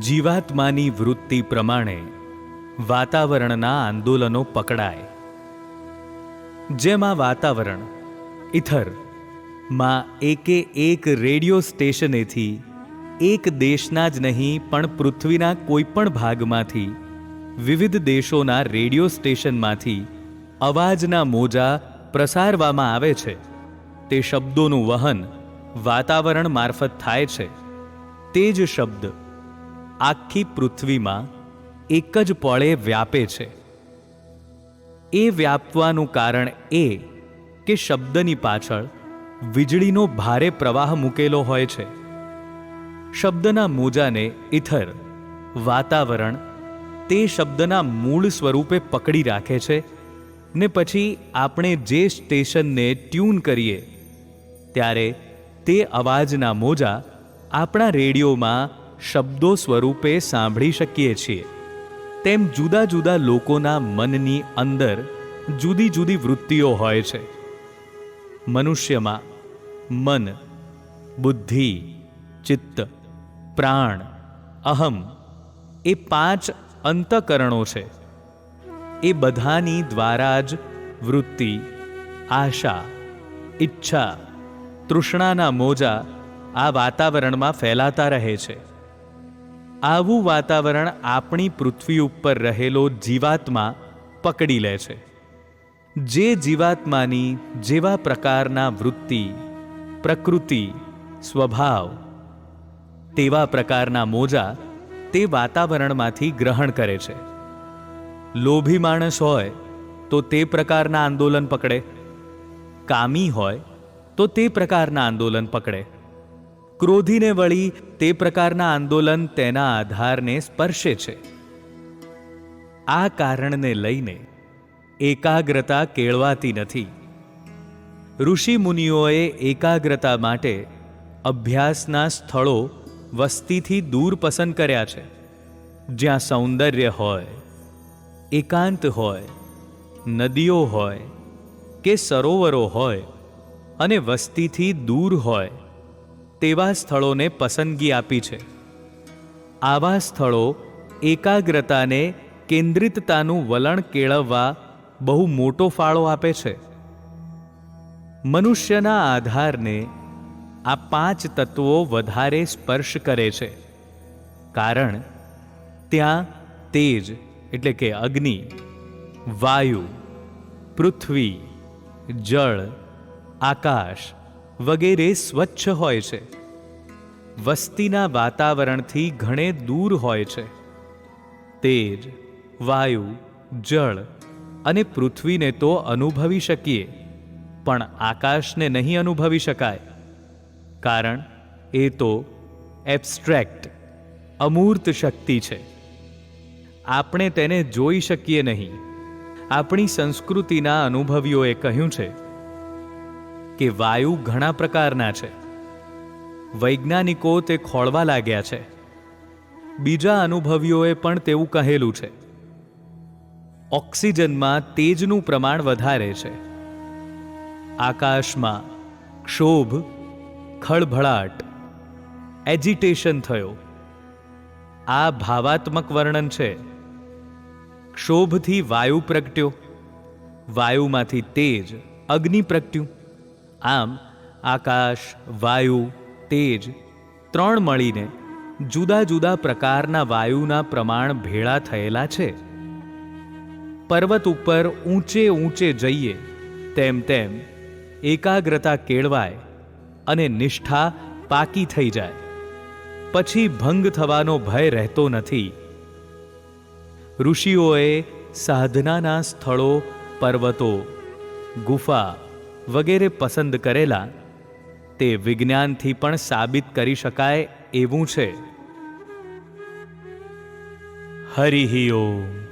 જીવાત્માની વૃત્તિ પ્રમાણે વાતાવરણના આંદોલનો પકડાય. જેમાં વાતાવરણ ઇથરમાં એકે એક રેડિયો સ્ટેશનેથી એક દેશના જ નહીં, પણ પૃથ્વીના કોઈપણ ભાગમાંથી, વિવિધ દેશોના રેડિયો સ્ટેશનમાંથી અવાજના મોજા પ્રસારવામાં આવે છે. તે શબ્દોનું વહન વાતાવરણ મારફત થાય છે. તે જ શબ્દ આખી પૃથ્વીમાં એક જ પળે વ્યાપે છે. એ વ્યાપવાનું કારણ એ કે શબ્દની પાછળ વીજળીનો ભારે પ્રવાહ મૂકેલો હોય છે. શબ્દના મોજાને ઇથર, વાતાવરણ તે શબ્દના મૂળ સ્વરૂપે પકડી રાખે છે ને પછી આપણે જે સ્ટેશનને ટ્યુન કરીએ, ત્યારે તે અવાજના મોજા આપણા રેડિયોમાં શબ્દો સ્વરૂપે સાંભળી શકીએ છીએ. તેમ જુદા જુદા લોકોના મનની અંદર જુદી જુદી વૃત્તિઓ હોય છે. મનુષ્યમાં મન, બુદ્ધિ, ચિત્ત, પ્રાણ, અહમ એ પાંચ અંતકરણો છે. એ બધાની દ્વારા જ વૃત્તિ, આશા, ઈચ્છા, તૃષ્ણાના મોજા આ વાતાવરણમાં ફેલાતા રહે છે. આવું વાતાવરણ આપણી પૃથ્વી ઉપર રહેલો જીવાત્મા પકડી લે છે. જે જીવાત્માની જેવા પ્રકારના વૃત્તિ, પ્રકૃતિ, સ્વભાવ, તેવા પ્રકારના મોજા તે વાતાવરણમાંથી ગ્રહણ કરે છે. લોભી માણસ હોય તો તે પ્રકારના આંદોલન પકડે. કામી હોય તો તે પ્રકારના આંદોલન પકડે. ક્રોધીને વળી તે પ્રકારના આંદોલન તેના આધારને સ્પર્શે છે. આ કારણને લઈને એકાગ્રતા કેળવાતી નથી. ઋષિ મુનિઓએ એકાગ્રતા માટે અભ્યાસના સ્થળો વસ્તીથી દૂર પસંદ કર્યા છે. જ્યાં સૌંદર્ય હોય, એકાંત હોય, નદીઓ હોય કે સરોવરો હોય અને વસ્તીથી દૂર હોય તેવા સ્થળોને પસંદગી આપી છે. આવા સ્થળો એકાગ્રતાને કેન્દ્રિતતાનું વલણ કેળવવા બહુ મોટો ફાળો આપે છે. મનુષ્યના આધારને આ પાંચ તત્વો વધારે સ્પર્શ કરે છે. કારણ ત્યાં તેજ, એટલે કે અગ્નિ, વાયુ, પૃથ્વી, જળ, આકાશ વગેરે સ્વચ્છ હોય છે. વસ્તીના વાતાવરણથી ઘણે દૂર હોય છે. તેજ વાયુ, જળ અને પૃથ્વીને તો અનુભવી શકીએ, પણ આકાશને નહીં અનુભવી શકાય. કારણ, એ તો એબ્સ્ટ્રેક્ટ, અમૂર્ત શક્તિ છે. આપણે તેને જોઈ શકીએ નહીં. આપણી સંસ્કૃતિના અનુભવીઓએ કહ્યું છે કે વાયુ ઘણા પ્રકારના છે. વૈજ્ઞાનિકો તે ખોળવા લાગ્યા છે. બીજા અનુભવીઓએ પણ તેવું કહેલું છે. ઓક્સિજનમાં તેજનું પ્રમાણ વધારે છે. આકાશમાં ક્ષોભ, ખળભળાટ, એજિટેશન થયો. આ ભાવાત્મક વર્ણન છે. ક્ષોભથી વાયુ પ્રગટ્યો, વાયુમાંથી તેજ, અગ્નિ પ્રગટ્યું. આમ, આકાશ, વાયુ, તેજ ત્રણ મળીને જુદા જુદા પ્રકારના વાયુના પ્રમાણ ભેળા થયેલા છે. પર્વત ઉપર ઊંચે ઊંચે જઈએ, તેમ તેમ એકાગ્રતા કેળવાય અને નિષ્ઠા પાકી થઈ જાય. પછી ભંગ થવાનો ભય રહેતો નથી. ઋષિઓએ સાધનાના સ્થળો, પર્વતો, ગુફા વગેરે પસંદ કરેલા તે વિજ્ઞાનથી પણ સાબિત કરી શકાય એવું છે. હરિ ઓમ.